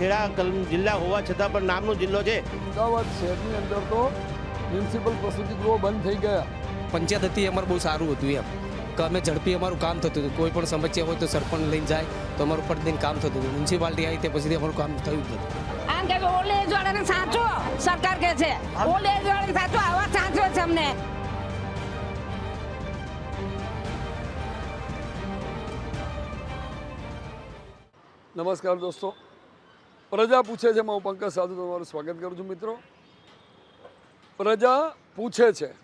ખેડા જિલ્લા હોવા છતાં પણ નામનો જિલ્લો છે. અમદાવાદ શહેરની અંદર તો મ્યુનિસિપલ પ્રસૂતિ ગૃહો બંધ થઈ ગયા. પંચાયત હતી અમારે બહુ સારું હતું એમ. કે અમે ઝડપી અમારું કામ થતું હતું. કોઈ પણ સમસ્યા હોય તો સરપંચ લઈને જાય તો અમારું પ્રતિદિન કામ થતું હતું. મ્યુનિસિપાલિટી આવી તે પછી અમારું કામ થયું જ નથી આમ કે એજ વાળાને સાચો સરકાર કે છે. એજ વાળાને સાચો આવા સાચો છે અમને. નમસ્કાર દોસ્તો. પ્રજા પૂછે છે હું પંકજ સાધુ તમારું સ્વાગત કરું છું મિત્રો. પ્રજા પૂછે છે.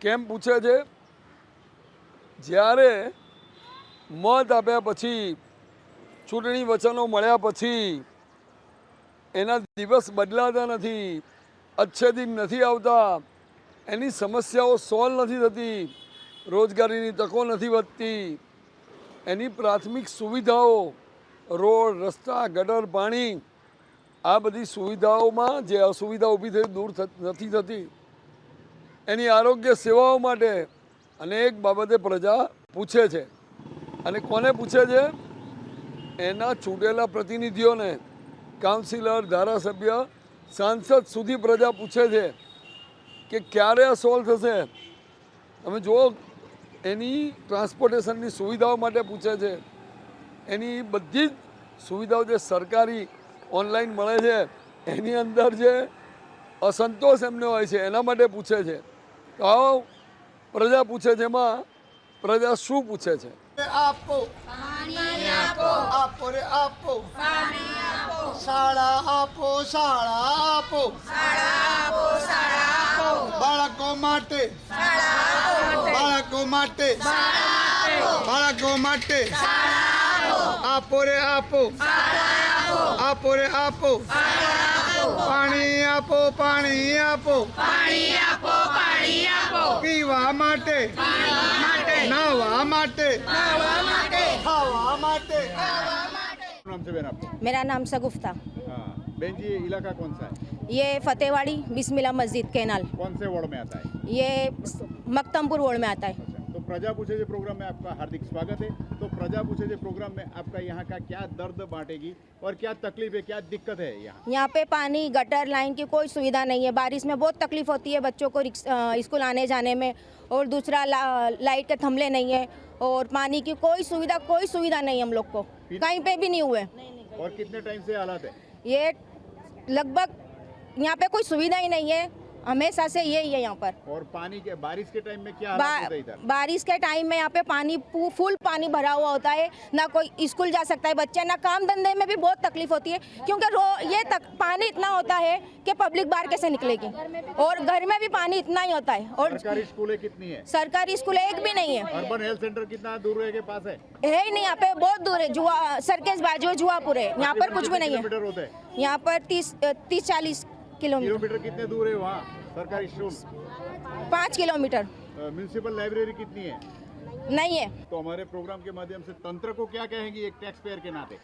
કેમ પૂછે છે? જ્યારે મત આપ્યા પછી, ચૂંટણી વચનો મળ્યા પછી, એના દિવસ બદલાતા નથી, અચ્છે દિન નથી આવતા, એની સમસ્યાઓ સોલ્વ નથી થતી, રોજગારીની તકો નથી વધતી, એની પ્રાથમિક સુવિધાઓ રોડ, રસ્તા, ગટર, પાણી, આ બધી સુવિધાઓમાં જે અસુવિધા ઊભી થઈ દૂર નથી થતી. એની આરોગ્ય સેવાઓ માટે અનેક બાબતે પ્રજા પૂછે છે. અને કોને પૂછે છે? એના ચૂંટેલા પ્રતિનિધિઓને. કાઉન્સિલર, ધારાસભ્ય, સાંસદ સુધી પ્રજા પૂછે છે કે ક્યારે આ સોલ્વ થશે? તમે જુઓ, એની ટ્રાન્સપોર્ટેશનની સુવિધાઓ માટે પૂછે છે. એની બધી જ સુવિધાઓ જે સરકારી ઓનલાઈન મળે છે એની અંદર જે અસંતોષ એમને હોય છે એના માટે પૂછે છે. તો આવો પ્રજા પૂછે છે એમાં પ્રજા શું પૂછે છે? આપો. આપો. રે આપો. શાળા આપો શાળા આપો. બાળકો માટે. બાળકો માટે. બાળકો માટે. આપો રે આપો આપો રે આપો પાણી આપો પાણી આપો પીવા માટે નાહવા માટે ખાવા માટે नाम से बहन आपको मेरा नाम सगुफ्ता हाँ बहन जी ये इलाका कौन सा है ये फतेहवाड़ी बिस्मिल्लाह मस्जिद कैनाल कौन से वार्ड में आता है ये मक्तमपुर वार्ड में आता है अच्छा तो प्रजा पूछे जे प्रोग्राम में आपका हार्दिक स्वागत है। तो प्रजा पूछे जे प्रोग्राम में आपका यहाँ का क्या दर्द बांटेगी और क्या तकलीफ़ है क्या दिक्कत है यहाँ? यहाँ पे पानी गटर लाइन की कोई सुविधा नहीं है। बारिश में बहुत तकलीफ़ होती है बच्चों को स्कूल आने जाने में। और दूसरा ला, लाइट के थमले नहीं है और पानी की कोई सुविधा कोई सुविधा नहीं है हम लोग को। कहीं पे भी नहीं हुए। और कितने टाइम से हालात है? ये लगभग यहाँ पे कोई सुविधा ही नहीं है। हमेशा से यही है यहाँ पर। और पानी के बारिश के टाइम में क्या बा, है इधर? बारिश के टाइम में यहाँ पे पानी फुल पानी भरा हुआ होता है। ना कोई स्कूल जा सकता है बच्चे ना काम धंधे में भी बहुत तकलीफ़ होती है। क्योंकि रो ये तक पानी इतना होता है कि पब्लिक बाहर कैसे निकलेगी? और घर में भी पानी इतना ही होता है। और सरकारी स्कूलें कितनी है? सरकारी स्कूल एक भी नहीं है। अर्बन हेल्थ सेंटर कितना दूर है के पास है? है ही नहीं यहाँ पे बहुत दूर है। जुआ सरकेज बाजू जुआपुर है। यहाँ पर कुछ भी नहीं है। है। यहाँ पर तीस तीस चालीस किलोमीटर। किलोमीटर कितने दूर है वहाँ? सरकारी स्कूल? पाँच किलोमीटर। म्यूनसिपल लाइब्रेरी कितनी है? नहीं है। तो हमारे प्रोग्राम के माध्यम से तंत्र को क्या कहेंगी एक टैक्स पेयर के नाते?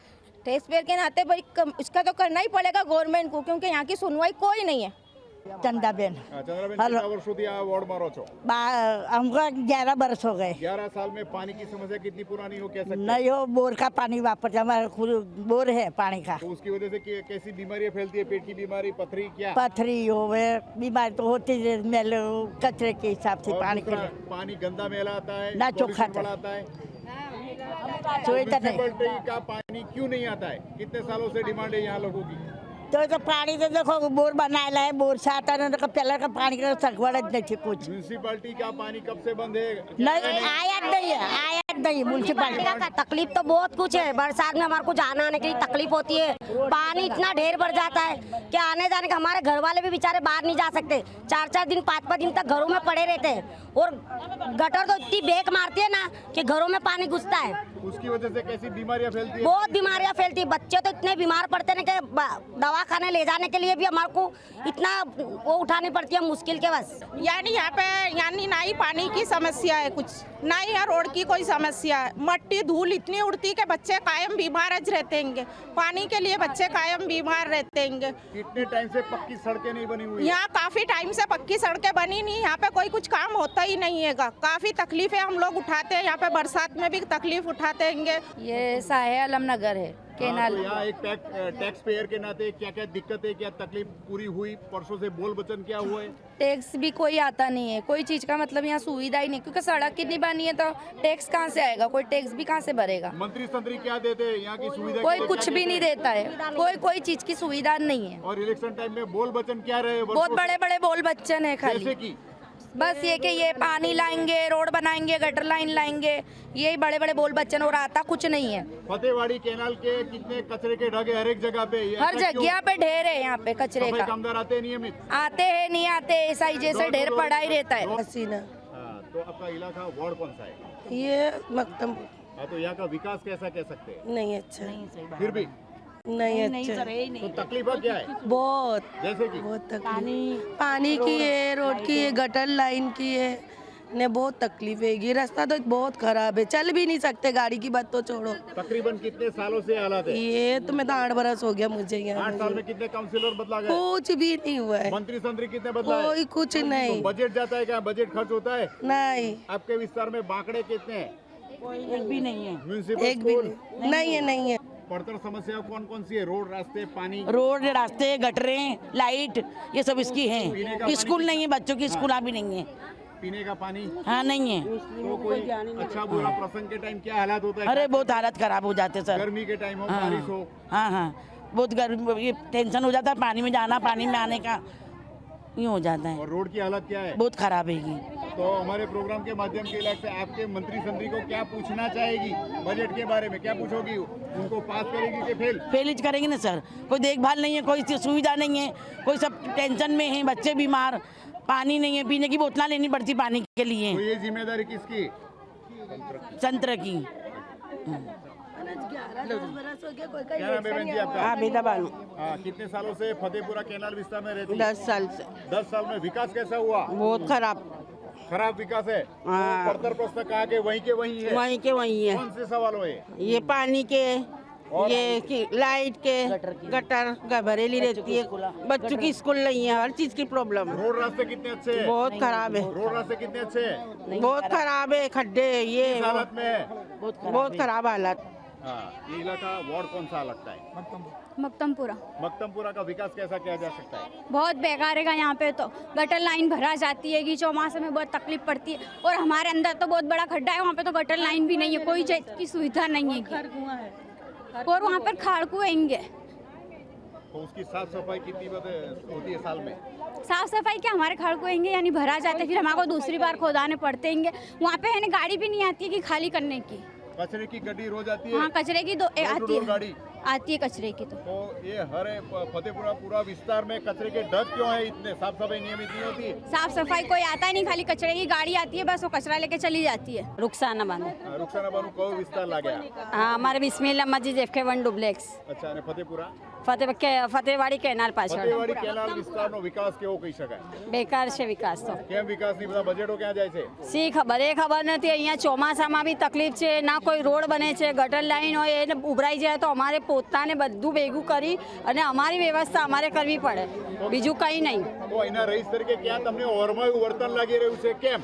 टैक्स पेयर के नाते भाई इसका तो करना ही पड़ेगा गवर्नमेंट को क्योंकि यहाँ की सुनवाई कोई नहीं है। चंदाबेन। हेलो। वर्षों आ वार्ड में रहो छो हमको ग्यारह बरस हो गए। ग्यारह साल में पानी की समस्या कितनी पुरानी हो हैं? नहीं हो? बोर का पानी वापस हमारे खुद बोर है पानी का। तो उसकी वजह से कि- कैसी बीमारियाँ फैलती है? पेट की बीमारी पथरी क्या? पथरी हो गए बीमारी तो होती है मेल कचरे के हिसाब से पानी के पानी गंदा मेला आता है ना चोखा। बढ़ाता है। सुविधा नहीं। का पानी क्यों नहीं आता है? कितने सालों से डिमांड है यहाँ लोगों की? तो तो पानी तो देखो बोर बनाया है बोर से आता नहीं तो पहले का पानी का सगवड़ જ नहीं थी कुछ। म्यूनसिपलिटी का पानी कब से बंद है? नहीं आया नहीं है आया नहीं म्यूनसिपालिटी का तकलीफ़ तो बहुत कुछ है बरसात में हमारे को जाना आने के लिए तकलीफ़ होती है। पानी इतना ढेर बढ़ जाता है कि आने जाने का हमारे घर वाले भी बेचारे बाहर नहीं जा सकते। चार चार दिन पाँच पाँच दिन तक घरों में पड़े रहते हैं। और गटर तो इतनी बेक मारती है ना कि घरों में पानी घुसता है। उसकी वजह से कैसी बीमारियाँ फैलती है? बहुत बीमारियाँ फैलती है। बच्चे तो इतने बीमार पड़ते हैं कि ब- दवाखाने ले जाने के लिए भी हमारे को इतना वो उठानी पड़ती है मुश्किल के बस। यानी यहाँ पे यानी ना ही पानी की समस्या है कुछ ना ही यहाँ रोड की कोई समस्या है। मट्टी धूल इतनी उड़ती कि बच्चे कायम बीमार रहते हैं पानी के लिए बच्चे कायम बीमार रहते हैं कितने टाइम से पक्की सड़कें नहीं बनी हुई यहाँ काफ़ी टाइम से पक्की सड़कें बनी नहीं यहाँ पे कोई कुछ काम होता ही नहीं है। काफ़ी तकलीफें हम लोग उठाते हैं यहाँ पे बरसात में भी तकलीफ़ उठाते हैं ये साहे आलम नगर है। हाँ, तो यहाँ एक टैक्स पेयर के नाते क्या क्या दिक्कतें क्या तकलीफ़ पूरी हुई? परसों से बोल बचन क्या हुआ है? टैक्स भी कोई आता नहीं है। कोई चीज़ का मतलब यहाँ सुविधा ही नहीं क्योंकि सड़क कितनी बनी है तो टैक्स कहाँ से आएगा? कोई टैक्स भी कहाँ से भरेगा? मंत्री संतरी क्या देते हैं? यहाँ की सुविधा कोई कुछ भी नहीं देता है। कोई कोई चीज़ की सुविधा नहीं है। और इलेक्शन टाइम में बोल बचन क्या रहे बहुत बड़े बड़े बोल बच्चन है खाली। बस ये कि ये पानी लाएँगे रोड बनाएँगे गटर लाइन लाएँगे यही बड़े बड़े बोल बच्चन और आता कुछ नहीं है। फतेहवाड़ी कैनाल के कितने कचरे के ढगे हर एक जगह पे हर जगह पे ढेर है यहाँ पे कचरे का। कामगार आते हैं नियमित? आते हैं नहीं आते ऐसा ही जैसे ढेर पड़ा ही रहता है। हसीना। हाँ, तो आपका इलाका वार्ड कौन सा है? ये मकदम हाँ तो यहाँ का विकास कैसा कह सकते हैं? नहीं अच्छा। नहीं सही फिर भी। नहीं अच्छा। तो तकलीफ़ क्या है? बहुत जैसे कि? बहुत तकलीफ़। पानी की है रोड की है गटर लाइन की है। ने बहुत तकलीफ़ है। ये रास्ता तो बहुत खराब है। चल भी नहीं सकते गाड़ी की बात तो छोड़ो। तकरीबन कितने सालों से हालात है? ये तो मैं तो आठ बरस हो गया मुझे यहाँ आठ साल में कितने काउंसिलर बदला गए? कुछ भी नहीं हुआ है। मंत्री संतरी कितने बदला कोई है कुछ तो नहीं। बजट जाता है क्या? बजट खर्च होता है? नहीं। आपके विस्तार में बांकड़े कितने हैं? एक भी नहीं है। एक भी नहीं नहीं है नहीं है। पड़तर समस्या कौन कौन सी है? रोड रास्ते पानी? रोड रास्ते गटरें लाइट ये सब इसकी है। स्कूल नहीं है बच्चों की स्कूल अभी नहीं है। पीने का पानी? हाँ नहीं है। तो कोई अच्छा बुरा प्रसंग के टाइम क्या हालात होता है? अरे बहुत हालत खराब हो जाते सर। गर्मी के टाइम हो हाँ। बारिश हो। हाँ हाँ। बहुत गर्मी टेंशन हो जाता है पानी में जाना पानी में आने का। यूँ हो जाता है। और रोड की हालत क्या है? बहुत खराब है तो हमारे प्रोग्राम के माध्यम के इलाके से आपके मंत्री संतरी को क्या पूछना चाहेगी बजट के बारे में? क्या पूछोगी? उनको पास करेगी कि फेल फेलिज करेंगे ना सर कोई देखभाल नहीं है कोई सुविधा नहीं है कोई सब टेंशन में है बच्चे बीमार पानी नहीं है पीने की बोतला लेनी पड़ती पानी के लिए। तो ये ज़िम्मेदारी किसकी? संतर की। क्या नाम है बहन जी आपका आबिदा बानो हाँ कितने सालों से फतेहपुरा कैनाल विस्तार में रहती? दस साल से। दस साल में विकास कैसा हुआ? बहुत खराब। खराब विकास है? हाँ। तो पड़तर पुस्तक कहा के? वहीं के वहीं है? वहीं के वहीं है। कौन से सवालों है ये पानी के ये लाइट के गटर भरेली रहती है। बच्चों की स्कूल नहीं है हर चीज़ की प्रॉब्लम रोड रास्ते कितने अच्छे हैं? बहुत खराब है। रोड रास्ते कितने अच्छे हैं? बहुत खराब है खड्डे ये हालत में बहुत खराब हालत। हाँ ये इलाका वार्ड कौन सा लगता है? मक्तमपुरा मक्तमपुरा का विकास कैसा किया जा सकता है? बहुत बेकार है यहाँ पे तो। गटर लाइन भरा जाती है कि चौमासे में बहुत तकलीफ़ पड़ती है। और हमारे अंदर तो बहुत बड़ा खड्डा है वहाँ पे तो गटर लाइन भी नहीं है। कोई चीज़ की सुविधा नहीं है। और वहाँ पर खाड़ कुएँगे। तो उसकी साफ़ सफ़ाई कितनी बद- होती है साल में? साफ़ सफ़ाई क्या हमारे खड़ कुएँगे यानी भरा जाता है फिर हमारे को दूसरी बार खोदाने पड़ते हैं। वहाँ पे है ना गाड़ी भी नहीं आती है कि खाली करने की। कचरे की गड्डी रोज आती है हाँ कचरे की दो ए, डोर टू आती डोर है गाड़ी आती है कचरे की तो तो ये हर फतेहपुरा पूरा विस्तार में कचरे के डग क्यों है इतने साफ सफाई नियमित नहीं होती साफ सफाई कोई आता ही नहीं खाली कचरे की गाड़ी आती है बस वो कचरा लेके चली जाती है रुखसाना बानो हाँ, रुखसाना बानू कहो विस्तार लागे हाँ हमारे बिस्मिल्ला मस्जिद एफ के वन डुप्लेक्स અચ્છા અને ફતેપુરા ફતેહ કે ફતેહવાડી કેનાલ પાછળ ફતેવાડી કેનાલ વિસ્તારનો વિકાસ કેવો કહી શકાય બેકાર છે વિકાસ તો કેમ વિકાસની બધા બજેટો ક્યાં જાય છે શી ખબર એ ખબર નથી અહીંયા ચોમાસામાં બી તકલીફ છે ના કોઈ રોડ બને છે ગટર લાઈન હોય એને ઉભરાઈ જાય તો અમારે પોતાને બધું ભેગું કરી અને અમારી વ્યવસ્થા અમારે કરવી પડે. બીજું કંઈ નહીં. તો એના રહીશ તરીકે ક્યાં તમને ઓરમાં વર્તન લાગી રહ્યું છે? કેમ?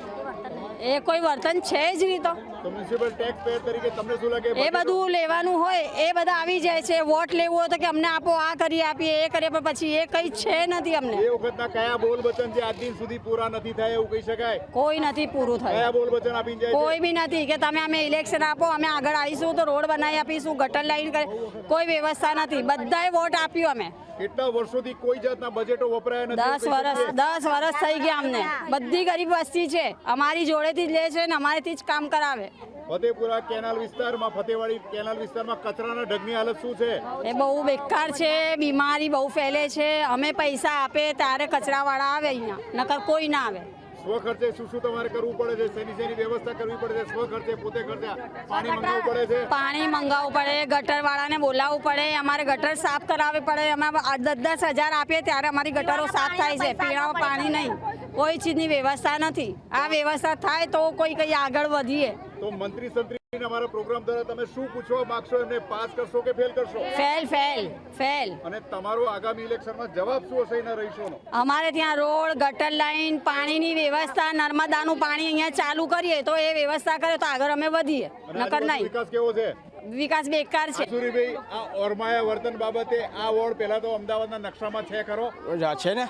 એ કોઈ વર્તન છે જ નહીં તો. મ્યુનિસિપલ ટેક્સ પે તરીકે તમને શું લાગે? એ બધું લેવાનું હોય એ બધા આવી જાય છે. વોટ લેવું હોય તો કે અમને આપો આ કરી આપીએ એ કરીએ પણ પછી એ કંઈ છે નથી અમને. એ વખતના કયા બોલ વચન જે આજ દિન સુધી પૂરા નથી થયા એવું કહી શકાય? કોઈ નથી પૂરું થયું. કયા બોલ વચન આપી જાય કોઈ બી નથી કે તમે અમે ઇલેક્શન આપો અમે આગળ આવીશું તો રોડ બનાવી આપીશું ગટર લાઈન કરે. કોઈ વ્યવસ્થા નથી. બધાએ વોટ આપ્યું અમે. કેટલા વર્ષોથી કોઈ જાતના બજેટો વપરાયા નથી દસ વર્ષ દસ વર્ષ થઈ ગયા અમને. બધી ગરીબ વસ્તી છે. અમારી જોડેથી જ લે છે ને અમારેથી જ કામ કરાવે. ફતેપુરા કેનાલ વિસ્તારમાં ફતેવાડી કેનાલ વિસ્તારમાં કચરાના ઢગની હાલત શું છે? એ બહુ બેકાર છે બીમારી બહુ ફેલે છે. અમે પૈસા આપે ત્યારે કચરાવાળા આવે અહીંયા નકર કોઈ ના આવે. સ્વ ખર્ચે શું શું તમારે કરવું પડે છે? શેની શેની વ્યવસ્થા કરવી પડે છે? સ્વખર્ચે પોતે ખર્ચે પાણી મંગાવવું પડે છે? પાણી મંગાવવું પડે ગટરવાળાને બોલાવવું પડે અમારે ગટર સાફ કરાવવી પડે અમે દસ દસ હજાર આપીએ ત્યારે અમારી ગટરો સાફ થાય છે પીણામાં પાણી નહીં. કોઈ ચીજની વ્યવસ્થા નથી. આ વ્યવસ્થા થાય તો કોઈ કંઈ આગળ વધીએ. તો મંત્રી અમારા પ્રોગ્રામ દ્વારા તમે શું પૂછવા માંગશો એમને પાસ કરશો કે ફેલ કરશો? Fail fail fail. અને તમારો આગામી ઇલેક્શનમાં જવાબ શું હશે એના રહીશોનો? અમારે ત્યાં રોડ ગટર લાઈન પાણીની વ્યવસ્થા નર્મદાનું પાણી અહીંયા ચાલુ કરીએ તો એ વ્યવસ્થા કરે તો આગળ અમે વધીએ. નકર નહીં. વિકાસ કેવો છે? વિકાસ બેકાર છે. સુરીભાઈ આ ઓરમાયા વર્તન બાબતે આ વોર્ડ પહેલા તો અમદાવાદના નકશામાં છે ખરો? છે ને?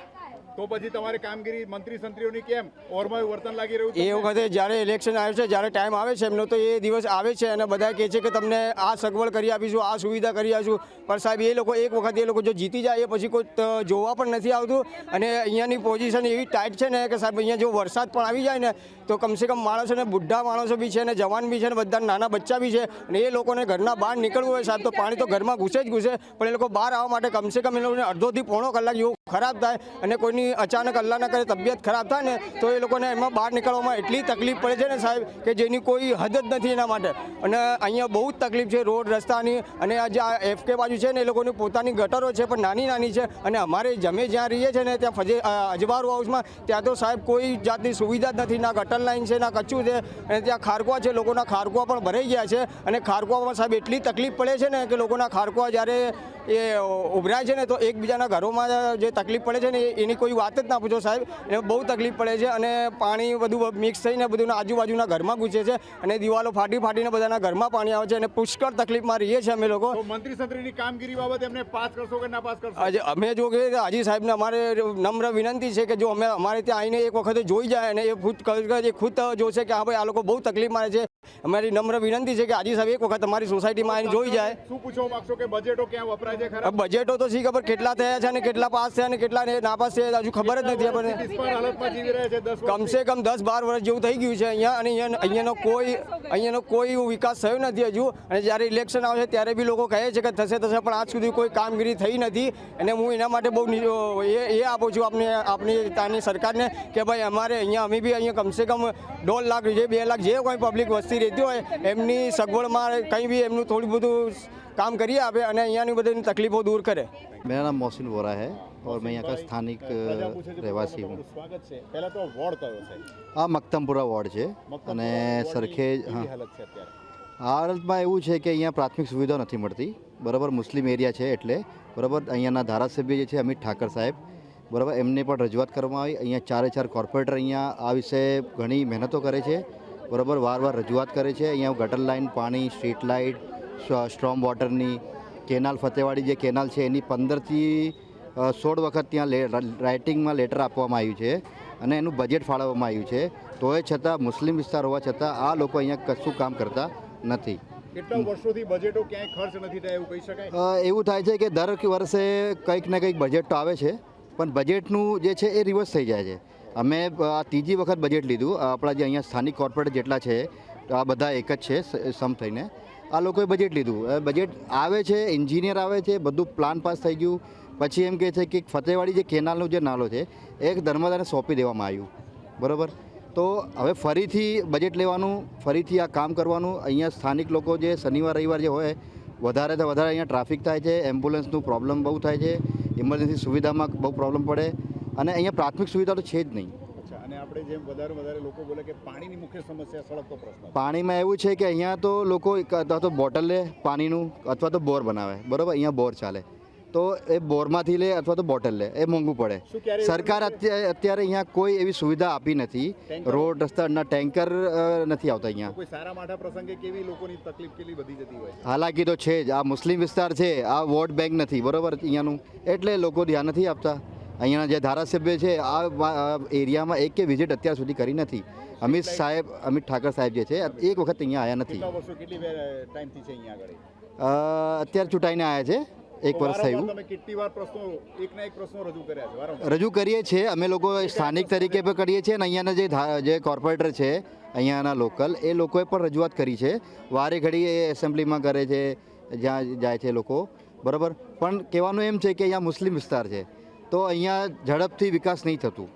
તો પછી તમારી કામગીરી મંત્રી સંત્રીઓની કેમ? ઓરમાં વર્તન લાગી રહ્યું એ વખતે જ્યારે ઇલેક્શન આવે છે, જ્યારે ટાઈમ આવે છે, એમનો તો એ દિવસ આવે છે અને બધા કહે છે કે તમને આ સગવડ કરી આપીશું, આ સુવિધા કરી આપીશું. પણ સાહેબ, એ લોકો એક વખત એ લોકો જો જીતી જાય, એ પછી કોઈ જોવા પણ નથી આવતું. અને અહીંયાની પોઝિશન એવી ટાઈટ છે ને કે સાહેબ, અહીંયા જો વરસાદ પણ આવી જાય ને, તો કમસે કમ માણસો ને, બુઢા માણસો બી છે ને, જવાન બી છે ને બધા નાના બચ્ચા બી છે અને એ લોકોને ઘરના બહાર નીકળવું હોય સાહેબ, તો પાણી તો ઘરમાં ઘૂસે જ ઘૂસે. પણ એ લોકો બહાર આવવા માટે કમસે કમ એ લોકોને અડધોથી પોણો કલાક જેવું ખરાબ થાય અને કોઈની અચાનક અલ્લાહ ના કરે તબિયત ખરાબ થાય ને તો એ લોકોને એમાં બહાર નીકળવામાં એટલી તકલીફ પડે છે ને સાહેબ કે જેની કોઈ હદ જ નથી એના માટે. અને અહીંયા બહુ જ તકલીફ છે રોડ રસ્તાની અને આ જે આ એફકે બાજુ છે ને એ લોકોની પોતાની ગટરો છે પણ નાની નાની છે. અને અમારે જમે જ્યાં રહીએ છીએ ને ત્યાં ફજે અ, હાઉસમાં ત્યાં તો સાહેબ કોઈ જાતની સુવિધા જ નથી. ના ગટર લાઈન છે ના કચ્છું છે અને ત્યાં ખારકુવા છે લોકોના ખારકુવા પણ ભરાઈ ગયા છે. અને ખારકુવામાં સાહેબ એટલી તકલીફ પડે છે ને કે લોકોના ખારકુવા જ્યારે એ ઉભરાય છે ને તો એકબીજાના ઘરોમાં જે તકલીફ પડે છે ને એની કોઈ વાત જ ના પૂછો સાહેબ. એને બહુ તકલીફ પડે છે અને પાણી બધું મિક્સ થઈને બધું આજુબાજુના ઘરમાં ઘૂસે છે અને દિવાલો ફાટી ફાટીને બધાના ઘરમાં પાણી આવે છે અને પુષ્કળ તકલીફમાં રહીએ છીએ અમે લોકો. મંત્રી સંત્રીની કામગીરી બાબતે એમને પાસ કરશો કે ના પાસ કરશો? અમે જો કે હાજી સાહેબને અમારે નમ્ર વિનંતી છે કે જો અમે અમારે ત્યાં આવીને એક વખત જોઈ જાય અને એ ખુદ એ ખુદ જોશે કે હા ભાઈ આ લોકો બહુ તકલીફ મારે છે. અમારી નમ્ર વિનંતી છે કે હાજી સાહેબ એક વખત અમારી સોસાયટીમાં આવીને જોઈ જાય. શું પૂછવા માગશો કે બજેટો ક્યાં વપરાય? બજેટો તો શી ખબર કેટલા થયા છે અને કેટલા પાસ થયા અને કેટલા ને નાપાસ થયા હજુ ખબર જ નથી આપણને. કમસે કમ દસ બાર વર્ષ જેવું થઈ ગયું છે અહીંયા અને અહીંયા અહીંયાનો કોઈ અહીંયાનો કોઈ વિકાસ થયો નથી હજુ. અને જ્યારે ઇલેક્શન આવે છે ત્યારે બી લોકો કહે છે કે થશે થશે પણ આજ સુધી કોઈ કામગીરી થઈ નથી. અને હું એના માટે બહુ એ એ આપું છું આપને આપની ત્યાંની સરકારને કે ભાઈ અમારે અહીંયા અમે બી અહીંયા કમસે કમ દોઢ લાખ જે બે લાખ જે કોઈ પબ્લિક વસ્તી રહેતી હોય એમની સગવડમાં કંઈ બી એમનું થોડું બધું કામ કરી આપે અને અહીંયાની બધી તકલીફો દૂર કરે मेरा नाम मोहसिन वोरा है और मैं यहाँ का स्थानिक પ્રજા પૂછે છે રહેવાસી હું તમારું સ્વાગત છે પહેલા તો વોર્ડ કયો છે આ મક્તમપુરા વોર્ડ છે મક્તમપુરા અને વોર્ડની સરખેજ કેવી હા હાલત છે અત્યારે હાલતમાં એવું છે કે અહીંયા પ્રાથમિક સુવિધાઓ નથી મળતી બરાબર મુસ્લિમ એરિયા છે એટલે બરાબર અહીંયાના ધારાસભ્ય જે છે અમિત ઠાકર સાહેબ બરાબર એમને પણ રજૂઆત કરવામાં આવી અહીંયા ચારે ચાર કોર્પોરેટર અહીંયા આ વિશે ઘણી મહેનતો કરે છે બરાબર વાર વાર રજૂઆત કરે છે અહીંયા ગટર લાઇન પાણી સ્ટ્રીટ લાઇટ સ્ટ્રોમ વોટરની કેનાલ ફતેવાડી જે કેનાલ છે એની પંદરથી સોળ વખત ત્યાં રાઇટિંગમાં લેટર આપવામાં આવ્યું છે અને એનું બજેટ ફાળવવામાં આવ્યું છે. તોય છતાં મુસ્લિમ વિસ્તાર હોવા છતાં આ લોકો અહીંયા કશું કામ કરતા નથી. કેટલા વર્ષોથી બજેટો ક્યાંય ખર્ચ નથી થયા એવું કહી શકાય? એવું થાય છે કે દર વર્ષે કંઈક ને કંઈક બજેટ તો આવે છે પણ બજેટનું જે છે એ રિવર્સ થઈ જાય છે. અમે આ ત્રીજી વખત બજેટ લીધું. આપણા જે અહીંયા સ્થાનિક કોર્પોરેટ જેટલા છે આ બધા એક જ છે સમ થઈને. આ લોકોએ બજેટ લીધું. બજેટ આવે છે એન્જિનિયર આવે છે, બધું પ્લાન પાસ થઈ ગયું. પછી એમ કહે છે કે ફતેવાડી જે કેનાલનો જે નાલો છે એ નર્મદાને સોંપી દેવામાં આવ્યું. બરાબર? તો હવે ફરીથી બજેટ લેવાનું, ફરીથી આ કામ કરવાનું. અહીંયા સ્થાનિક લોકો જે શનિવાર, રવિવાર જે હોય, વધારે તો વધારે અહીંયા ટ્રાફિક થાય છે એમ્બ્યુલન્સનું પ્રોબ્લેમ બહુ થાય છે ઇમરજન્સી સુવિધામાં બહુ પ્રોબ્લેમ પડે. અને અહીંયા પ્રાથમિક સુવિધા તો છે જ નહીં. આપણે જેમ વધારે વધારે લોકો બોલે કે પાણીની મુખ્ય સમસ્યા સળગતો પ્રશ્ન પાણીમાં એવું છે કે અહીંયા તો લોકો અથવા તો બોટલ લે પાણીનું અથવા તો બોર બનાવે બરાબર? અહીંયા બોર ચાલે. તો એ બોરમાંથી લે અથવા તો બોટલ લે એ મોંઘું પડે. સરકાર અત્યારે અત્યારે અહીંયા કોઈ એવી સુવિધા આપી નથી. રોડ રસ્તાના ટેન્કર નથી આવતા અહીંયા. કોઈ સારા માઠા પ્રસંગે કેવી લોકોની તકલીફ કેટલી વધી જતી હોય? હાલાકી તો છે જ. આ મુસ્લિમ વિસ્તાર છે આ વોટ બેંક નથી બરોબર? અહીંયાનું. એટલે લોકો ધ્યાન નથી આપતા. અહીંયાના જે ધારાસભ્ય છે આ એરિયામાં એક કે વિઝિટ અત્યાર સુધી કરી નથી. અમિત સાહેબ અમિત ઠાકર સાહેબ જે છે એક વખત અહીંયા આવ્યા નથી. અહીંયા અત્યારે ચૂંટાઈને આવ્યા છે એક વર્ષ થયું. રજૂ કરીએ છીએ અમે લોકો સ્થાનિક તરીકે પણ કરીએ છીએ અને અહીંયાના જે જે કોર્પોરેટર છે અહીંયાના લોકલ એ લોકોએ પણ રજૂઆત કરી છે. વારે ઘડી એ એસેમ્બલીમાં કરે છે જ્યાં જાય છે લોકો. બરાબર? પણ કહેવાનું એમ છે કે અહીંયા મુસ્લિમ વિસ્તાર છે. તો અહીંયા ઝડપથી વિકાસ નહીં થતું.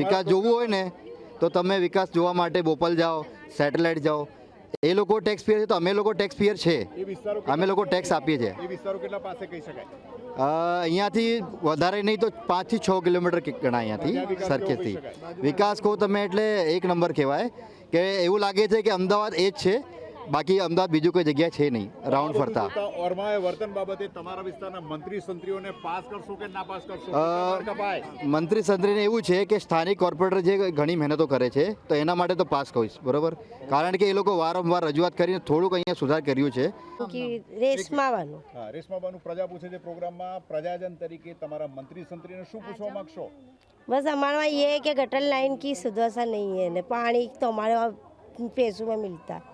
વિકાસ જોવું હોય ને તો તમે વિકાસ જોવા માટે બોપલ જાઓ સેટેલાઇટ જાઓ. એ લોકો ટેક્સ પેયર છે તો અમે લોકો ટેક્સ પેયર છે અમે લોકો ટેક્સ આપીએ છીએ. અહીંયાથી વધારે નહીં તો પાંચથી છ કિલોમીટર ગણાય અહીંયાથી સરખેથી. વિકાસ કહો તમે એટલે એક નંબર કહેવાય. કે એવું લાગે છે કે અમદાવાદ એ જ છે. બાકી અમદાવાદ બીજું કોઈ જગ્યા છે નહીં રાઉન્ડ ફરતા ઓરમાએ વર્તન બાબતે તમારા વિસ્તારના મંત્રી સંત્રીઓને પાસ કરશો કે ના પાસ કરશો અ, તમારે કપાય મંત્રી સંત્રીને એવું છે કે સ્થાનિક કોર્પોરેટર જે ઘણી મહેનતો કરે છે તો એના માટે તો પાસ કહીશ બરોબર કારણ કે એ લોકો વારંવાર રજૂઆત કરીને થોડુંક અહીંયા સુધાર કર્યું છે રેસમાવાનું હા રેશમાબાનું પ્રજા પૂછે છે પ્રોગ્રામમાં પ્રજાજન તરીકે તમારા મંત્રી સંત્રીને શું પૂછવા માંગશો बस हमारे वहाँ ये है कि गटर लाइन की सुदशा नहीं है ना पानी तो हमारे वहाँ पैसों में मिलता है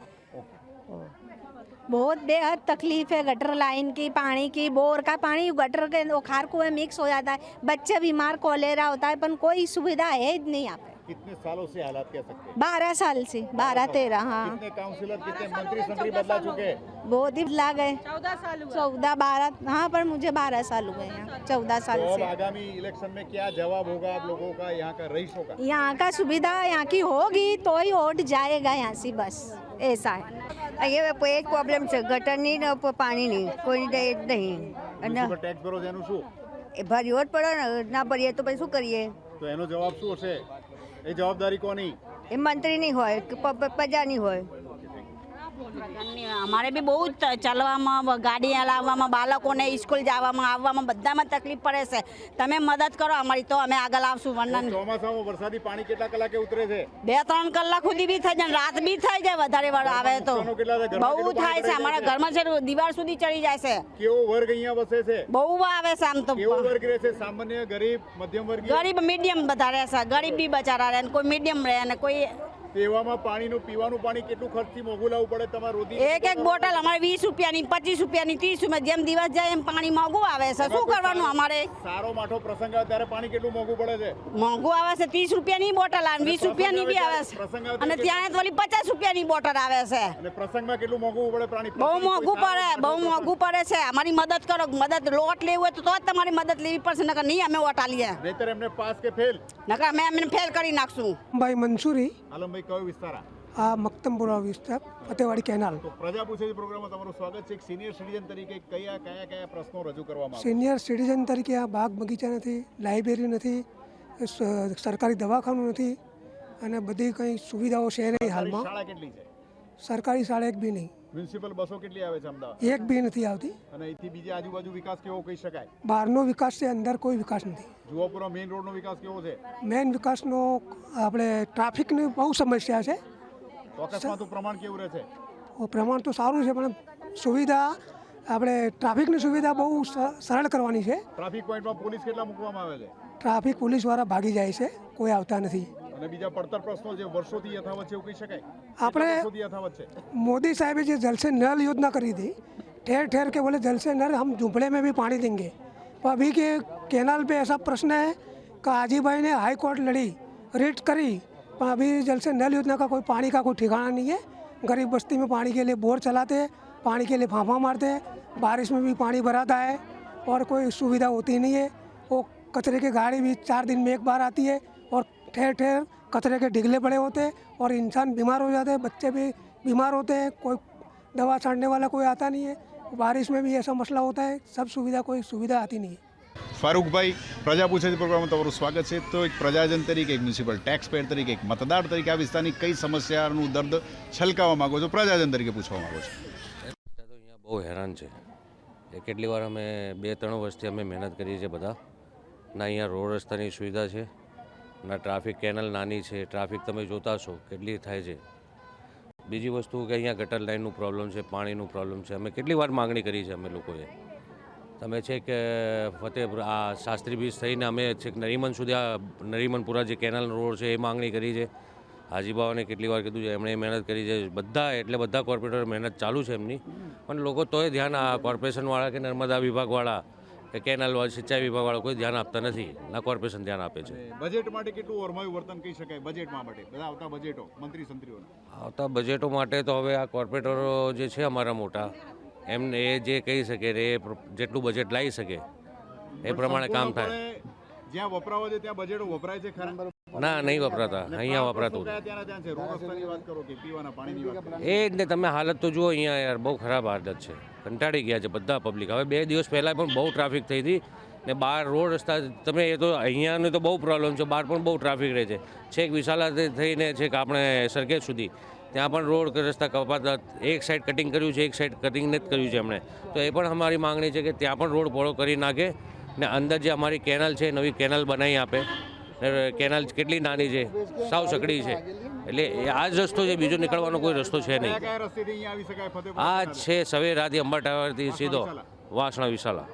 बहुत बेहद तकलीफ़ है गटर लाइन की पानी की बोर का पानी गटर के खार कुएँ मिक्स हो जाता है। बच्चे बीमार कोलेरा होता है पर कोई सुविधा है ही नहीं यहाँ पे। कितने सालों से हालात कह सकते हैं? बारह साल से बारह तेरह हाँ। कितने काउंसिलर कितने मंत्री संत्री बदला चुके हैं? बहुत ही बदला गए चौदह साल चौदह बारह हाँ पर मुझे बारह साल हुए हैं। चौदह साल तो से। आगामी इलेक्शन में क्या जवाब होगा आप लोगों का यहाँ का रईसों का यहाँ का सुविधा यहाँ की होगी तो ही वोट जाएगा यहाँ से बस ऐसा है। અહીંયા એક પ્રોબ્લેમ છે. ગટરની ને પાણીની કોઈ દે જ નહીં. અને ટેક્સ ભરો એનું શું? એ ભર્યો જ પડે ને ના ભરીએ તો પછી શું કરીએ? તો એનો જવાબ શું હશે? એ જવાબદારી કોની? એ મંત્રીની હોય કે પ્રજાની હોય. અમારે બી બહુ જ ચાલવામાં ગાડી લાવવામાં બાળકોને સ્કૂલ જવામાં આવવામાં બધામાં તકલીફ પડે છે. તમે મદદ કરો અમારી તો અમે આગળ આવશું વર્ણન. ચોમાસામાં વરસાદી પાણી કેટલા કલાકે ઉતરે છે? બે ત્રણ કલાક સુધી બી થાય જાય રાત બી થઈ જાય વધારે વાર આવે તો. બહુ થાય છે અમારા ઘરમાં છે દિવાળ સુધી ચડી જાય છે. કેવો વર્ગ અહીંયા વસે છે? બહુ આવે છે આમ તો. કેવો વર્ગ રહે છે? સામાન્ય ગરીબ મધ્યમ વર્ગ ગરીબ મીડિયમ બધા રહે છે ગરીબ બી બચારા રહે કોઈ મીડિયમ રહે ને કોઈ તેવામાં પાણીનું પીવાનું પાણી કેટલું ખર્ચથી મોંઘું લાવવું પડે? તમારે રોજી એક એક બોટલ અમારે વીસ રૂપિયાની પચીસ રૂપિયાની ત્રીસ રૂપિયા જેમ દિવસ જાય એમ પાણી મોંઘું આવે છે. શું કરવાનું અમારે? સારો માઠો પ્રસંગ આવે ત્યારે પાણી કેટલું મોંઘું પડે છે? મોંઘું આવે છે ત્રીસ રૂપિયાની બોટલ આવે વીસ રૂપિયાની બી આવે છે. અને ત્યાં તો પચાસ રૂપિયાની બોટલ આવે છે. અને પ્રસંગમાં કેટલું મોંઘું પડે પાણી બહુ મોંઘું પડે બહુ મોંઘું પડે છે. અમારી મદદ કરો મદદ લોટ લેવું હોય તો તો જ તમારી મદદ લેવી પડશે નકર નહીં અમે ઓટા લઈએ નહીંતર એમને પાસ કે ફેલ? નકર અમે એમને ફેલ કરી નાખશું. ભાઈ મંસૂરી આલમભાઈ કયો વિસ્તાર આ? મક્તમપુરા વિસ્તાર ફતેવાડી કેનાલ. તો પ્રજા પૂછે પ્રોગ્રામમાં તમારું સ્વાગત છે. એક સિનિયર સિટીઝન તરીકે કયા કયા કયા પ્રશ્નો રજૂ કરવામાં સિનિયર સિટીઝન તરીકે આ બાગ બગીચા નથી લાઇબ્રેરી નથી સરકારી દવાખાનું નથી અને બધી કંઈ સુવિધાઓ છે નહીં હાલમાં. શાળા કેટલી છે? સરકારી શાળા એક બી નહીં. મ્યુનિસિપલ બસો કેટલી આવે છે અમદાવાદ? એક બી નથી આવતી. અને અહીંથી બીજી આજુબાજુ વિકાસ કેવો કહી શકાય? બહારનો વિકાસ છે અંદર કોઈ વિકાસ નથી. જુવાપુરા મેઇન રોડનો વિકાસ કેવો છે? મેઇન વિકાસનો આપણે ટ્રાફિકની બહુ સમસ્યા છે. તો અકસ્માતનું પ્રમાણ કેવું રહે છે પ્રમાણ તો સારું છે પણ સુવિધા આપણે ટ્રાફિકની સુવિધા બહુ સરળ કરવાની છે. ટ્રાફિક પોઈન્ટમાં પોલીસ કેટલા મૂકવામાં આવે છે? ટ્રાફિક પોલીસવાળા ભાગી જાય છે કોઈ આવતા નથી. અને બીજા પડતર પ્રશ્નો જે વર્ષોથી યથાવત છે એવું કહી શકાય આપણે- કેટલા વર્ષોથી યથાવત છે मोदी साहब જે जल से नल योजना करी थी ठहर ठहर के बोले जल से नल हम झुंपड़े में भी पानी देंगे पर अभी के कैनाल पे ऐसा प्रश्न है कि आजी भाई ने हाई कोर्ट लड़ी रिट करी पर अभी जल से नल योजना का कोई पानी का कोई ठिकाना नहीं है गरीब बस्ती में पानी के लिए बोर चलाते हैं पानी के लिए फांफा मारते हैं बारिश में भी पानी भराता है और कोई सुविधा होती नहीं है वो कचरे की गाड़ी भी चार दिन में एक बार आती है और ठहर ठहर कचरे के ढिगले पड़े होते हैं और इंसान बीमार हो जाते हैं बच्चे भी बीमार होते हैं कोई दवा छांटने वाला कोई आता नहीं है बारिश में भी ऐसा मसला होता है सब सुविधा कोई सुविधा आती नहीं है ફારૂકભાઈ પ્રજા પૂછે છે પ્રોગ્રામમાં તમારું સ્વાગત છે તો એક પ્રજાજન તરીકે એક મ્યુનિસિપલ ટેક્સ પેડ તરીકે એક મતદાર તરીકે આ વિસ્તારની કઈ સમસ્યાનું દર્દ છલકાવવા માંગો છો પ્રજાજન તરીકે પૂછવા માંગો છો તો અહીંયા બહુ હેરાન છે એ કેટલી વાર અમે બે ત્રણ વર્ષથી અમે મહેનત કરીએ છીએ બધા ના અહીંયા રોડ રસ્તાની સુવિધા છે ના, ટ્રાફિક કેનલ નાની છે, ટ્રાફિક તમે જોતા છો, કેટલી થાય છે. બીજી વસ્તુ કે અહીંયા ગટર લાઇનનું પ્રોબ્લેમ છે, પાણીનું પ્રોબ્લેમ છે, અમે કેટલી વાર માગણી કરી છે અમે લોકોએ. તમે છે કે ફતેહ આ શાસ્ત્રી બીચ થઈને અમે છેક નરીમન સુધી આ નરીમનપુરા જે કેનલ રોડ છે એ માગણી કરી છે. હાજીભાવને કેટલી વાર કીધું છે, એમણે મહેનત કરી છે, બધા એટલે બધા કોર્પોરેટર મહેનત ચાલુ છે એમની. પણ લોકો તોય ધ્યાન આ કોર્પોરેશનવાળા કે નર્મદા વિભાગવાળા કે કેનલ સિંચાઈ વિભાગવાળા કોઈ ધ્યાન આપતા નથી. ના કોર્પોરેશન ધ્યાન આપે છે. બજેટ માટે કેટલું ઓરમાયું વર્તન કહી શકાય બજેટમાં માટે? બધા આવતા બજેટો મંત્રી સંત્રીઓના. આવતા બજેટો માટે તો હવે આ કોર્પોરેટરો જે છે અમારા મોટા એમને એ જે કહી શકે એ જેટલું બજેટ લાવી શકે એ પ્રમાણે કામ થાય. જ્યાં વપરાવા છે ત્યાં બજેટો વપરાય છે ખરા? ના નહીં વપરાતા. અહીંયા વપરાતું એ જ ને તમે હાલત તો જુઓ અહીંયા યાર બહુ ખરાબ હાલત છે. કંટાળી ગયા છે બધા પબ્લિક હવે બે દિવસ પહેલાં પણ બહુ ટ્રાફિક થઈ હતી ને બહાર રોડ રસ્તા તમે એ તો અહીંયાનું તો બહુ પ્રોબ્લેમ છે બહાર પણ બહુ ટ્રાફિક રહે છે. છેક વિશાલાથી થઈને છેક આપણે સરખેજ સુધી. ત્યાં પણ રોડ રસ્તા કપાતા એક સાઈડ કટિંગ કર્યું છે એક સાઈડ કટિંગને જ કર્યું છે એમણે. તો એ પણ અમારી માંગણી છે કે ત્યાં પણ રોડ પહોળો કરી નાખે ને અંદર જે અમારી કેનલ છે નવી કેનલ બનાવી આપે. કેનલ કેટલી નાની છે સાવ સકડી છે. એટલે આ જ રસ્તો છે બીજો નીકળવાનો કોઈ રસ્તો છે નહીં. આ છે સવેરાથી અંબા ટાવરથી સીધો વાસણા વિશાલા.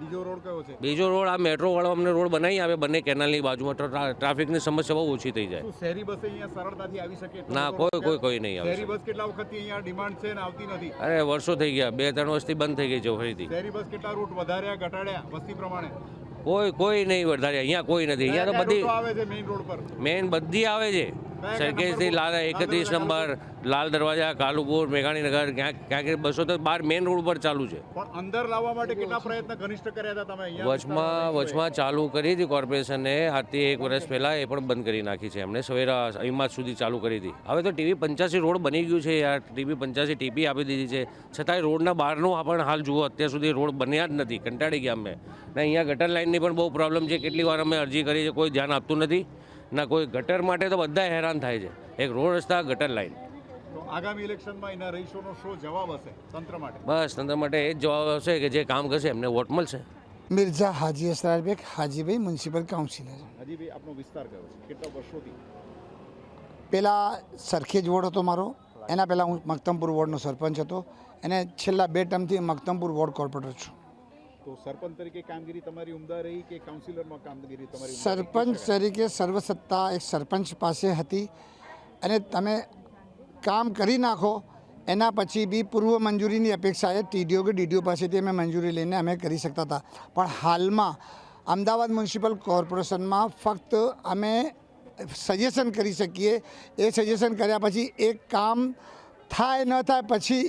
બીજો રોડ કયો છે? બીજો રોડ આ મેટ્રો વાળો અમને રોડ બનાવી આવે બંને કેનાલની બાજુમાં ટ્રાફિકની સમસ્યા બહુ ઓછી થઈ જાય. શહેરી બસ અહીંયા સરળતાથી આવી શકે? ના કોઈ કોઈ કોઈ નહીં આવે શહેરી બસ કેટલા વખત અહીંયા ડિમાન્ડ છે ને આવતી નથી? અરે વર્ષો થઈ ગયા. બે ત્રણ વર્ષથી બંધ થઈ ગઈ છે ફરીથી. શહેરી બસ કેટલા રૂટ વધાર્યા ઘટાડ્યા વસ્તી પ્રમાણે? કોઈ કોઈ નહીં વધારે અહીંયા કોઈ નથી. અહીંયા તો બધી મેઇન બધી આવે છે. સરખેજથી લાલ એકત્રીસ નંબર લાલ દરવાજા કાલુપુર મેઘાણીનગર ક્યાંક ક્યાંક બસો તો બાર મેઇન રોડ પર ચાલુ છે. પણ અંદર લાવવા માટે કેટલા પ્રયત્ન ઘનિષ્ઠ કર્યા હતા તમે? વચમાં વચમાં ચાલુ કરી હતી કોર્પોરેશને આજથી એક વર્ષ પહેલાં એ પણ બંધ કરી નાખી છે. એમણે સવેરા અહીંમાં સુધી ચાલુ કરી હતી. હવે તો ટીવી પંચ્યાસી રોડ બની ગયું છે યાર. ટીવી પંચ્યાસી ટીપી આપી દીધી છે. છતાંય રોડના બહારનું પણ હાલ જુઓ અત્યાર સુધી રોડ બન્યા જ નથી. કંટાળી ગયા અમે. ને અહીંયા ગટર લાઇનની પણ બહુ પ્રોબ્લેમ છે. કેટલી વાર અમે અરજી કરી છે કોઈ ધ્યાન આપતું નથી. ના કોઈ ગટર માટે તો બધા હેરાન થાય છે. એક રોડ રસ્તા ગટર લાઈન. તો આગામી ઇલેક્શનમાં એના રહીશોનો શું જવાબ હશે તંત્ર માટે? બસ તંત્ર માટે એ જ જવાબ આવશે કે જે કામ કરશે એમને વોટ મળશે. મિર્ઝા હાજી અસરારબેગ હાજીભાઈ મ્યુનિસિપલ કાઉન્સિલર. હાજીભાઈ આપનો વિસ્તાર કયો છે? કેટલા વર્ષોથી? પહેલાં સરખેજ વોર્ડ હતો મારો. એના પહેલાં હું મક્તમપુર વોર્ડનો સરપંચ હતો. અને છેલ્લા બે ટર્મથી મક્તમપુર વોર્ડ કોર્પોરેટર છું. તો સરપંચ તરીકે કામગીરી તમારી ઉમદા રહી કે કાઉન્સિલરમાં કામગીરી તમારી સરપંચ તરીકે સર્વસત્તા એક સરપંચ પાસે હતી અને તમે કામ કરી નાખો એના પછી બી પૂર્વ મંજૂરીની અપેક્ષાએ ટીડીઓ કે ડીડીઓ પાસેથી અમે મંજૂરી લઈને અમે કરી શકતા હતા. પણ હાલમાં અમદાવાદ મ્યુનિસિપલ કોર્પોરેશનમાં ફક્ત અમે સજેશન કરી શકીએ. એ સજેશન કર્યા પછી એક કામ થાય ન થાય પછી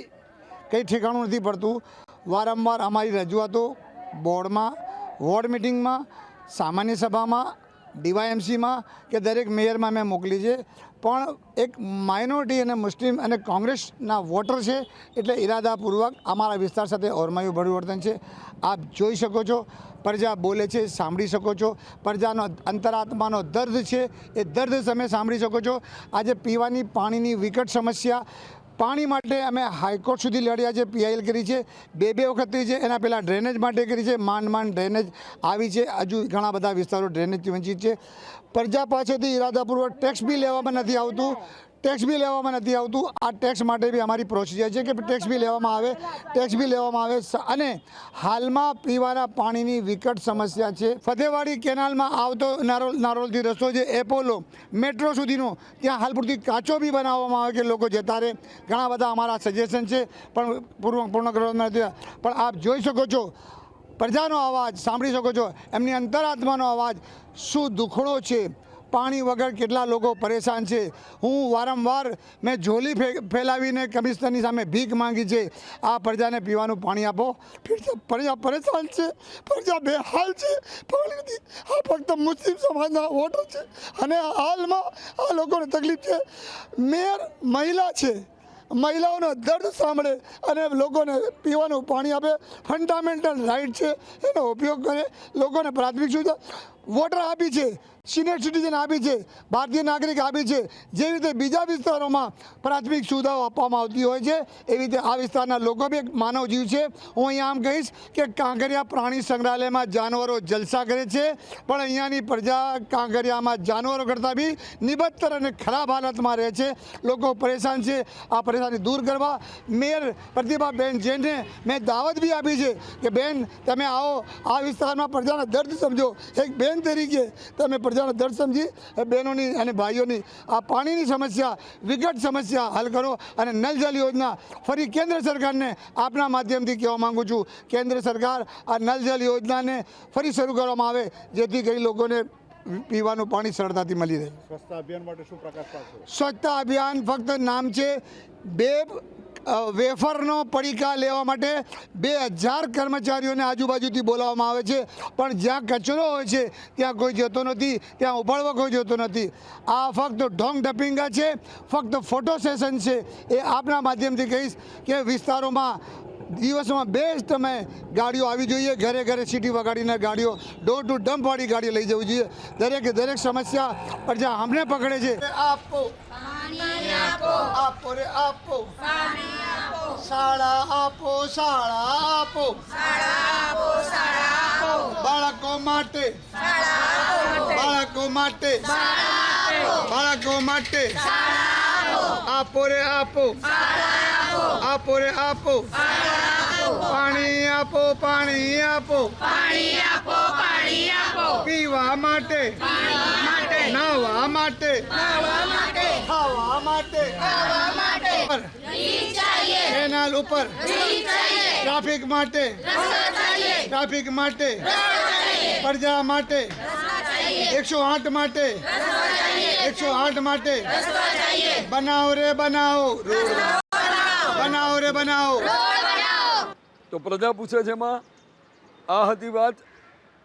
કંઈ ઠેકાણું નથી પડતું. વારંવાર અમારી રજૂઆતો બોર્ડમાં, વોર્ડ મિટિંગમાં, સામાન્ય સભામાં, ડીવાયએમસીમાં કે દરેક મેયરમાં મેં મોકલી છે. પણ એક માઇનોરિટી અને મુસ્લિમ અને કોંગ્રેસના વોટર છે એટલે ઇરાદાપૂર્વક અમારા વિસ્તાર સાથે ઓરમાયું પરિવર્તન છે. આપ જોઈ શકો છો, પ્રજા બોલે છે, સાંભળી શકો છો. પ્રજાનો અંતરાત્માનો દર્દ છે, એ દર્દ તમે સાંભળી શકો છો. આજે પીવાની પાણીની વિકટ સમસ્યા પાણી માટે અમે હાઈકોર્ટ સુધી લડ્યા છે, પીઆઈએલ કરી છે. બે બે વખત કરી છે, એના પહેલાં ડ્રેનેજ માટે કરી છે, માંડ માંડ ડ્રેનેજ આવી છે. હજુ ઘણા બધા વિસ્તારો ડ્રેનેજથી વંચિત છે. પ્રજા પાસેથી ઇરાદાપૂર્વક ટેક્સ બી લેવામાં નથી આવતું. ટેક્સ બી લેવામાં નથી આવતું. આ ટેક્સ માટે બી અમારી પ્રોસિજર છે કે ટેક્સ બી લેવામાં આવે ટેક્સ બી લેવામાં આવે. અને હાલમાં પીવાના પાણીની વિકટ સમસ્યા છે. ફતેવાડી કેનાલમાં આવતો નારોલ નારોલથી રસ્તો છે, એપોલો મેટ્રો સુધીનો. ત્યાં હાલ પૂરતી કાચો બી બનાવવામાં આવે કે લોકો જતા રહે. ઘણા બધા અમારા સજેશન છે, પણ પૂર્ણ પૂર્ણ કરવામાં નથી. પણ આપ જોઈ શકો છો, પ્રજાનો અવાજ, સાંભળી શકો છો, એમની અંતરાત્માનો અવાજ શું દુખડો છે. પાણી વગર કેટલા લોકો પરેશાન છે? હું વારંવાર મેં ફે- ફેલાવીને કમિશનરની સામે ભીખ માંગી છે. આ પ્રજાને પીવાનું પાણી આપો. પ્રજા પરેશાન છે. પ્રજા બેહાલ છે. પાણી નથી. આ ફક્ત મુસ્લિમ સમાજના વોટર છે. અને હાલમાં આ લોકોને તકલીફ છે. મેયર મહિલા છે. મહિલાઓનો દર્દ સાંભળે અને લોકોને પીવાનું પાણી આપે. ફંડામેન્ટલ રાઇટ છે. એનો ઉપયોગ કરે. લોકોને પ્રાથમિક સુવિધા. વોટર આપી છે. સિનિયર સિટીઝન આપી છે, ભારતીય નાગરિક આપી છે. જેવી રીતે બીજા વિસ્તારોમાં પ્રાથમિક સુવિધાઓ આપવામાં આવતી હોય છે, એવી રીતે આ વિસ્તારના લોકો બી એક માનવ જીવ છે. હું અહીંયા આમ કહીશ કે કાંકરિયા પ્રાણી સંગ્રહાલયમાં જાનવરો જલસા કરે છે, પણ અહીંયાની પ્રજા કાંકરિયામાં જાનવરો કરતાં બી નિબત્તર અને ખરાબ હાલતમાં રહે છે. લોકો પરેશાન છે, આ પરેશાની દૂર કરવા. મેયર પ્રતિભાબેન જૈનને મેં દાવત બી આપી છે કે, બેન, તમે આવો. આ વિસ્તારમાં પ્રજાના દર્દ સમજો. એક બેન તરીકે તમે પ્રજાના દર્દ સમજી બહેનોની અને ભાઈઓની. આ પાણીની સમસ્યા વિકટ સમસ્યા હલ કરો અને નલ જલ યોજના ફરી કેન્દ્ર સરકારને આપના માધ્યમથી કહેવા માગું છું. કેન્દ્ર સરકાર આ નલ જલ યોજનાને ફરી શરૂ કરવામાં આવે જેથી કરી લોકોને પીવાનું પાણી સરળતાથી મળી રહે. સ્વચ્છતા અભિયાન માટે શું પ્રકાશ સ્વચ્છતા અભિયાન ફક્ત નામ છે બે વેફરનો પડીકા લેવા માટે બે હજાર કર્મચારીઓને આજુબાજુથી બોલાવવામાં આવે છે. પણ જ્યાં કચરો હોય છે, ત્યાં કોઈ જતો નથી, ત્યાં ઉપાડવા કોઈ જતો નથી. આ ફક્ત ઢોંગ ડપિંગા છે, ફક્ત ફોટો સેશન છે. એ આપના માધ્યમથી કહીશ કે વિસ્તારોમાં દિવસમાં બેસ્ટ અમે ગાડીઓ આવી જોઈએ. ઘરે ઘરે સીટી વગાડીને ગાડીઓ ડોર ટુ ડમ્પવાળી ગાડીઓ લઈ જવી જોઈએ. દરેકે દરેક સમસ્યા પ્રજા અમને પકડે છે. આપો. આપો. રે આપો. શાળા આપો શાળા આપો. બાળકો માટે. બાળકો માટે. બાળકો માટે. આપો રે આપો. આપો રે આપો. પાણી આપો પાણી આપો. પીવા માટે. નાહવા માટે. ખાવા માટે. ઉપર. કેનાલ ઉપર. ટ્રાફિક માટે. ટ્રાફિક માટે. પ્રજા માટે. એકસો આઠ માટે. એકસો આઠ માટે. બનાવો રે બનાવો. રોડ બનાવો રે બનાવો. તો પ્રજા પૂછે છે એમાં આ હતી વાત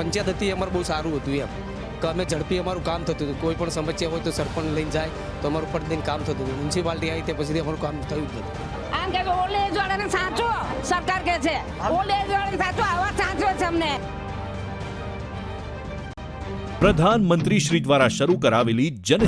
પંચાયત હતી અમારું બહુ સારું હતું એમ. કે અમે ઝડપી અમારું કામ થતું હતું. કોઈ પણ સમસ્યા હોય તો સરપંચ લઈને જાય તો અમારું પ્રતિદિન કામ થતું હતું. મ્યુનિસિપાલિટી આવી તે પછી અમારું કામ થયું જ નથી આમ કે ઓલ્ડ એજ વાળાને સાચો સરકાર કે છે. ઓલ્ડ એજ વાળાને સાચો આવા સાચો છે અમને. પ્રધાનમંત્રી શ્રી દ્વારા શરૂ કરાવેલી જન